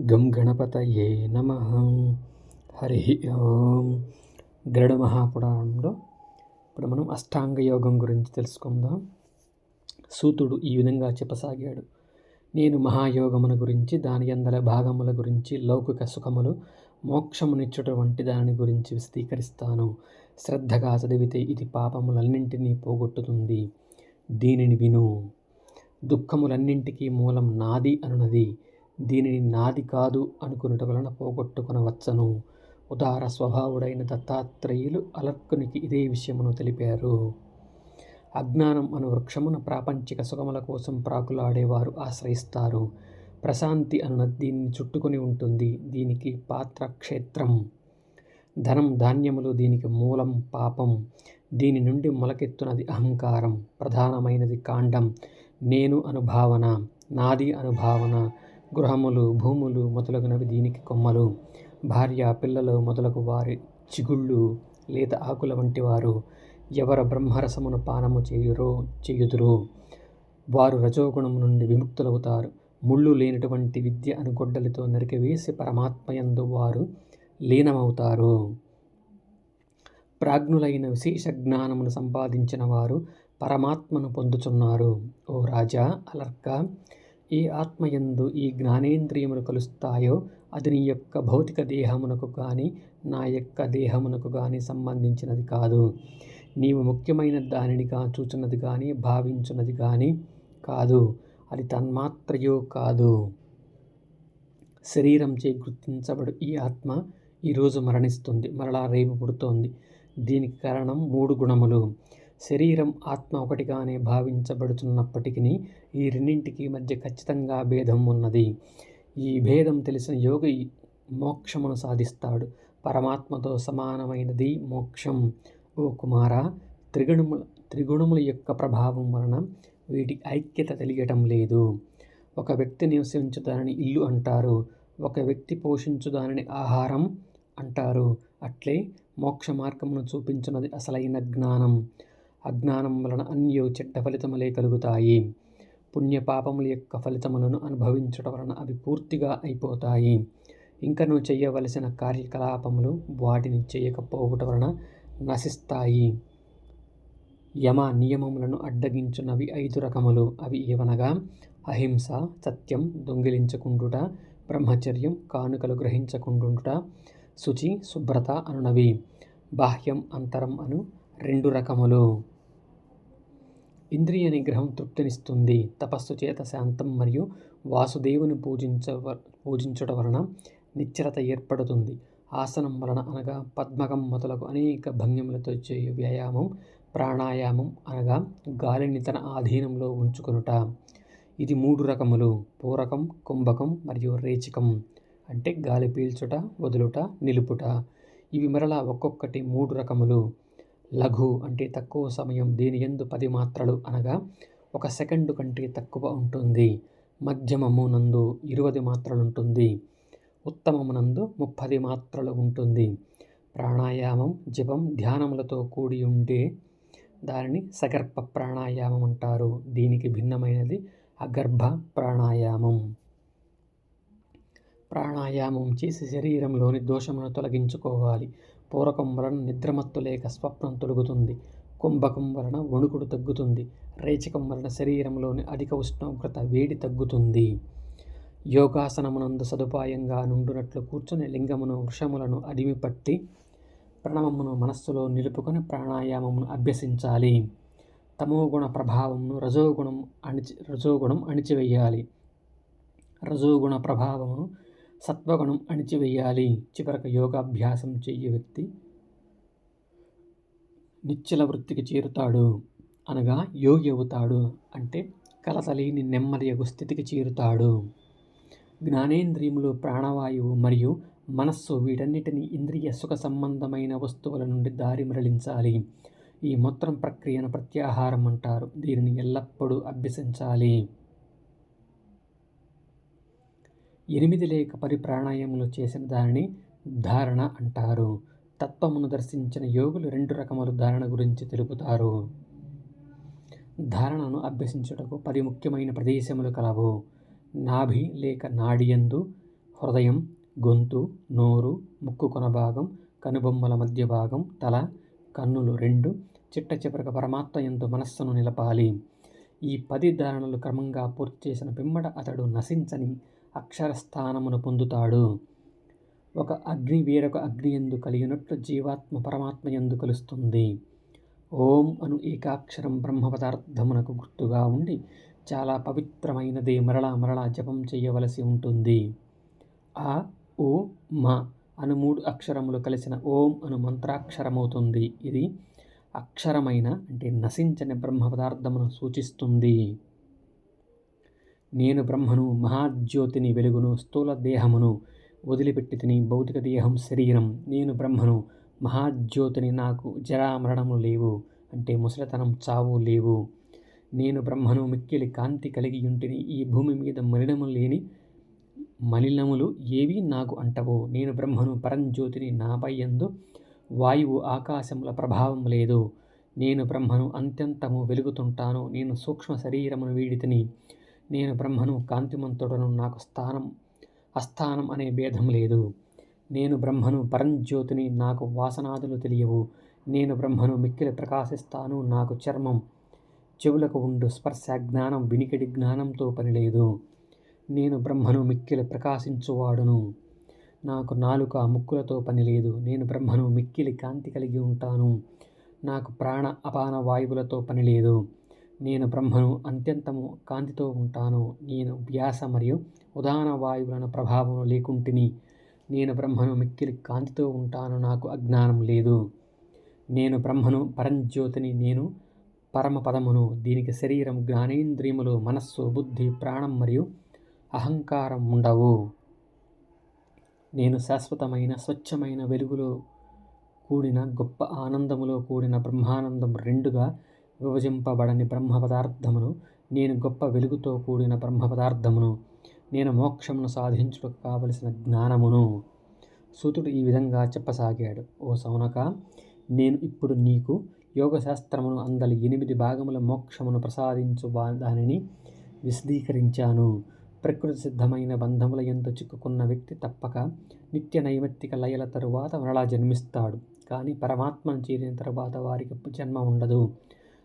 గం గణపతయే నమ. హరి ఓం. గరుడ మహాపురాణంలో ఇప్పుడు మనం అష్టాంగ యోగం గురించి తెలుసుకుందాం. సూతుడు ఈ విధంగా చెప్పసాగాడు. నేను మహాయోగముల గురించి దాని అందల భాగముల గురించి లౌకిక సుఖములు మోక్షమునిచ్చుట దాని గురించి విశదీకరిస్తాను. శ్రద్ధగా చదివితే ఇది పాపములన్నింటినీ పోగొట్టుతుంది. దీనిని విను. దుఃఖములన్నింటికీ మూలం నాది అనునది. దీనిని నాది కాదు అనుకున్నట వలన పోగొట్టుకునవచ్చను ఉదార స్వభావుడైన దత్తాత్రేయులు అలర్కునికి ఇదే విషయమును తెలిపారు. అజ్ఞానం అను వృక్షమున ప్రాపంచిక సుఖముల కోసం ప్రాకులాడేవారు ఆశ్రయిస్తారు. ప్రశాంతి అన్న దీన్ని చుట్టుకొని ఉంటుంది. దీనికి పాత్ర క్షేత్రం ధనం ధాన్యములు దీనికి మూలం పాపం. దీని నుండి మొలకెత్తునది అహంకారం. ప్రధానమైనది కాండం. నేను అనుభావన. నాది అనుభావన. గృహములు భూములు మొదలగునవి దీనికి కొమ్మలు. భార్య పిల్లలు మొదలగు వారి చిగుళ్ళు లేత ఆకుల వంటి వారు ఎవర బ్రహ్మరసమును పానము చేయురో చేయుదురు. వారు రజోగుణము నుండి విముక్తులవుతారు. ముళ్ళు లేనటువంటి విద్య అనుగొడ్డలతో నరికివేసి పరమాత్మయందు వారు లీనమవుతారు. ప్రాజ్ఞులైన విశేష జ్ఞానమును సంపాదించిన వారు పరమాత్మను పొందుచున్నారు. ఓ రాజా అలర్క ఏ ఆత్మయందు ఈ జ్ఞానేంద్రియములు కలుస్తాయో అది నీ యొక్క భౌతిక దేహమునకు కానీ నా యొక్క దేహమునకు కానీ సంబంధించినది కాదు. నీవు ముఖ్యమైన దానినిగా చూచున్నది కానీ భావించున్నది కానీ కాదు. అది తన్మాత్రయో కాదు. శరీరం చే గుర్తించబడు ఈ ఆత్మ ఈరోజు మరణిస్తుంది. మరలా రేపు పుడుతోంది. దీనికి కారణం మూడు గుణములు. శరీరం ఆత్మ ఒకటిగానే భావించబడుతున్నప్పటికీ ఈ రెండింటికి మధ్య ఖచ్చితంగా భేదం ఉన్నది. ఈ భేదం తెలిసిన యోగి మోక్షమును సాధిస్తాడు. పరమాత్మతో సమానమైనది మోక్షం. ఓ కుమార త్రిగుణముల త్రిగుణముల యొక్క ప్రభావం వలన వీటి ఐక్యత తెలియటం లేదు. ఒక వ్యక్తి నివసించు దానిని ఇల్లు అంటారు. ఒక వ్యక్తి పోషించు దానిని ఆహారం అంటారు. అట్లే మోక్ష మార్గమును చూపించున్నది అసలైన జ్ఞానం. అజ్ఞానం వలన అన్యో చెడ్డ ఫలితములే కలుగుతాయి. పుణ్యపాపముల యొక్క ఫలితములను అనుభవించడం వలన అవి పూర్తిగా అయిపోతాయి. ఇంకా నువ్వు చేయవలసిన కార్యకలాపములు వాటిని చేయకపోవటం వలన నశిస్తాయి. యమ నియమములను అడ్డగించున్నవి ఐదు రకములు. అవి ఏవనగా అహింస సత్యం దొంగిలించకుండుట బ్రహ్మచర్యం కానుకలు గ్రహించకుండుట శుచి శుభ్రత అనునవి. బాహ్యం అంతరం అను రెండు రకములు. ఇంద్రియ నిగ్రహం తృప్తినిస్తుంది. తపస్సు చేత శాంతం మరియు వాసుదేవుని పూజించ పూజించడం వలన నిశ్చలత ఏర్పడుతుంది. ఆసనం వలన అనగా పద్మకం మొదలగు అనేక భంగిములతో చేయు వ్యాయామం ప్రాణాయామం అనగా గాలిని తన ఆధీనంలో ఉంచుకొనుట. ఇది మూడు రకములు. పూరకం కుంభకం మరియు రేచికం. అంటే గాలి పీల్చుట వదులుట నిలుపుట. ఇవి మరలా ఒక్కొక్కటి మూడు రకములు. లఘు అంటే తక్కువ సమయం దీని ఎందు పది మాత్రలు అనగా ఒక సెకండు కంటే తక్కువ ఉంటుంది. మధ్యమము నందు ఇరవై మాత్రలు ఉంటుంది ఉత్తమమునందు ముప్పది మాత్రలు ఉంటుంది. ప్రాణాయామం జపం ధ్యానములతో కూడి ఉండే దానిని సగర్భ ప్రాణాయామం అంటారు. దీనికి భిన్నమైనది అగర్భ ప్రాణాయామం. ప్రాణాయామం చేసి శరీరంలోని దోషమును తొలగించుకోవాలి. పూరకం వలన నిద్రమత్తు లేక స్వప్నం తొలుగుతుంది. కుంభకం వలన వణుకుడు తగ్గుతుంది. రేచకం వలన శరీరంలోని అధిక ఉష్ణోగ్రత వేడి తగ్గుతుంది. యోగాసనమునందు సదుపాయంగా నుండునట్లు కూర్చుని లింగమును వృషములను అడిమిపట్టి ప్రణవమును మనస్సులో నిలుపుకొని ప్రాణాయామమును అభ్యసించాలి. తమోగుణ ప్రభావమును రజోగుణం అణిచి రజోగుణం అణిచివేయాలి. రజోగుణ ప్రభావమును సత్వగుణం అణిచివేయాలి. చివరకు యోగాభ్యాసం చెయ్యి వ్యక్తి నిశ్చల వృత్తికి చేరుతాడు. అనగా యోగి అవుతాడు అంటే కలతలేని నెమ్మదియగు స్థితికి చేరుతాడు. జ్ఞానేంద్రియములు ప్రాణవాయువు మరియు మనస్సు వీటన్నిటిని ఇంద్రియ సుఖ సంబంధమైన వస్తువుల నుండి దారి మరలించాలి. ఈ మొత్తం ప్రక్రియను ప్రత్యాహారం అంటారు. దీనిని ఎల్లప్పుడూ అభ్యసించాలి. ఎనిమిది లేక పరి ప్రాణాయాములు చేసిన దానిని ధారణ అంటారు. తత్వమును దర్శించిన యోగులు రెండు రకముల ధారణ గురించి తెలుపుతారు. ధారణను అభ్యసించుటకు పది ముఖ్యమైన ప్రదేశములు కలవు. నాభి లేక నాడియందు హృదయం గొంతు నోరు ముక్కు కొన భాగం కనుబొమ్మల మధ్య భాగం తల కన్నులు రెండు చిట్ట చివరక పరమాత్మ ఎందు మనస్సును నిలపాలి. ఈ పది ధారణలు క్రమంగా పూర్తి చేసిన పిమ్మట అతడు నశించని అక్షరస్థానమును పొందుతాడు. ఒక అగ్ని వేరొక అగ్ని ఎందు కలిగినట్లు జీవాత్మ పరమాత్మ ఎందు కలుస్తుంది. ఓం అను ఏకాక్షరం బ్రహ్మ పదార్థమునకు గుర్తుగా ఉండి చాలా పవిత్రమైనదే మరలా మరలా జపం చేయవలసి ఉంటుంది. ఆ ఓ మా అను మూడు అక్షరములు కలిసిన ఓం అను మంత్రాక్షరమవుతుంది. ఇది అక్షరమైన అంటే నశించని బ్రహ్మ పదార్థమును సూచిస్తుంది. నేను బ్రహ్మను మహాజ్యోతిని వెలుగును స్థూల దేహమును వదిలిపెట్టి తిని భౌతిక దేహం శరీరం. నేను బ్రహ్మను మహాజ్యోతిని నాకు జరామరణము లేవు అంటే ముసలితనం చావు లేవు. నేను బ్రహ్మను మిక్కిలి కాంతి కలిగి ఉంటిని ఈ భూమి మీద మలినము లేని మలినములు ఏవి నాకు అంటవు. నేను బ్రహ్మను పరంజ్యోతిని నాపై ఎందు వాయువు ఆకాశముల ప్రభావం లేదు. నేను బ్రహ్మను అత్యంతము వెలుగుతుంటాను. నేను సూక్ష్మ శరీరమును వీడితిని నేను బ్రహ్మను కాంతిమంతుడను నాకు స్థానం అస్థానం అనే భేదం లేదు. నేను బ్రహ్మను పరంజ్యోతిని నాకు వాసనాదులు తెలియవు. నేను బ్రహ్మను మిక్కిలి ప్రకాశిస్తాను నాకు చర్మం చెవులకు ఉండు స్పర్శ జ్ఞానం వినికిడి జ్ఞానంతో పనిలేదు. నేను బ్రహ్మను మిక్కిలి ప్రకాశించువాడును నాకు నాలుక ముక్కులతో పని లేదు నేను బ్రహ్మను మిక్కిలి కాంతి కలిగి ఉంటాను నాకు ప్రాణ అపాన వాయువులతో పని లేదు నేను బ్రహ్మను అత్యంతము కాంతితో ఉంటాను. నేను వ్యాస మరియు ఉదాన వాయువులను ప్రభావం లేకుంటిని. నేను బ్రహ్మను మిక్కిలి కాంతితో ఉంటాను. నాకు అజ్ఞానం లేదు. నేను బ్రహ్మను పరంజ్యోతిని నేను పరమపదమును. దీనికి శరీరం జ్ఞానేంద్రియములు మనస్సు బుద్ధి ప్రాణం మరియు అహంకారం ఉండవు. నేను శాశ్వతమైన స్వచ్ఛమైన వెలుగులో కూడిన గొప్ప ఆనందములో కూడిన బ్రహ్మానందం రెండుగా విభజింపబడని బ్రహ్మ పదార్థమును నేను గొప్ప వెలుగుతో కూడిన బ్రహ్మ పదార్థమును నేను మోక్షమును సాధించుటకు కావలసిన జ్ఞానమును. సూతుడు ఈ విధంగా చెప్పసాగాడు. ఓ సౌనక నేను ఇప్పుడు నీకు యోగశాస్త్రమును అందలి ఎనిమిది భాగముల మోక్షమును ప్రసాదించు దానిని విశదీకరించాను. ప్రకృతి సిద్ధమైన బంధముల ఎంత చిక్కుకున్న వ్యక్తి తప్పక నిత్య నైమిత్తిక లయల తరువాత మరలా జన్మిస్తాడు. కానీ పరమాత్మను చేరిన తరువాత వారికి జన్మ ఉండదు.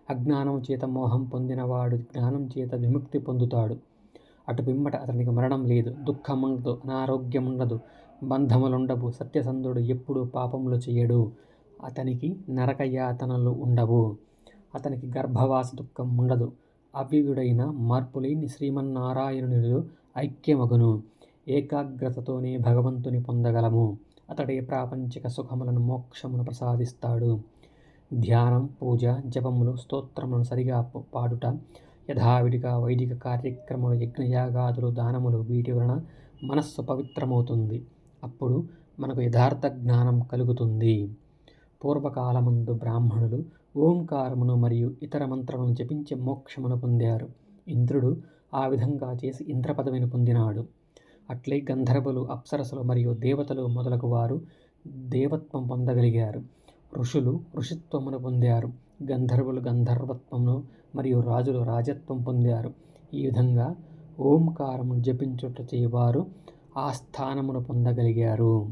అజ్ఞానం చేత మోహం పొందినవాడు జ్ఞానం చేత విముక్తి పొందుతాడు. అటు పిమ్మట అతనికి మరణం లేదు. దుఃఖం ఉండదు అనారోగ్యం ఉండదు బంధములుండవు. సత్యసంధుడు ఎప్పుడూ పాపములు చేయడు. అతనికి నరకయాతనలు ఉండవు. అతనికి గర్భవాస దుఃఖం ఉండదు. అవ్యయుడైన మార్పులేని శ్రీమన్నారాయణునిలో ఐక్యమగును. ఏకాగ్రతతోనే భగవంతుని పొందగలము. అతడే ప్రాపంచిక సుఖములను మోక్షమును ప్రసాదిస్తాడు. ధ్యానం పూజ జపములు స్తోత్రములను సరిగా పాడుట యథావిడిగా వైదిక కార్యక్రమాలు యజ్ఞయాగాదులు దానములు వీటి వలన మనస్సు పవిత్రమవుతుంది. అప్పుడు మనకు యథార్థ జ్ఞానం కలుగుతుంది. పూర్వకాలమందు బ్రాహ్మణులు ఓంకారమును మరియు ఇతర మంత్రములను జపించి మోక్షమును పొందారు. ఇంద్రుడు ఆ విధంగా చేసి ఇంద్ర పదవిని పొందినాడు. అట్లే గంధర్వులు అప్సరసులు మరియు దేవతలు మొదలగు వారు దేవత్వం పొందగలిగారు. ఋషులు ఋషిత్వమును పొందారు. గంధర్వులు గంధర్వత్వమును మరియు రాజులు రాజత్వం పొందారు. ఈ విధంగా ఓంకారము జపించుట చేయవారు ఆ స్థానమును పొందగలిగారు.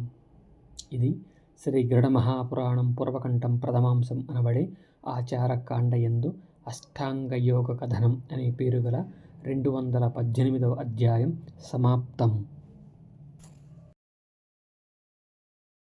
ఇది శ్రీ గరుడ మహాపురాణం పూర్వకంఠం ప్రథమాంశం అనబడే ఆచారకాండయందు అష్టాంగ యోగ కథనం అనే పేరు గల రెండు వందల పద్దెనిమిదవ అధ్యాయం సమాప్తం.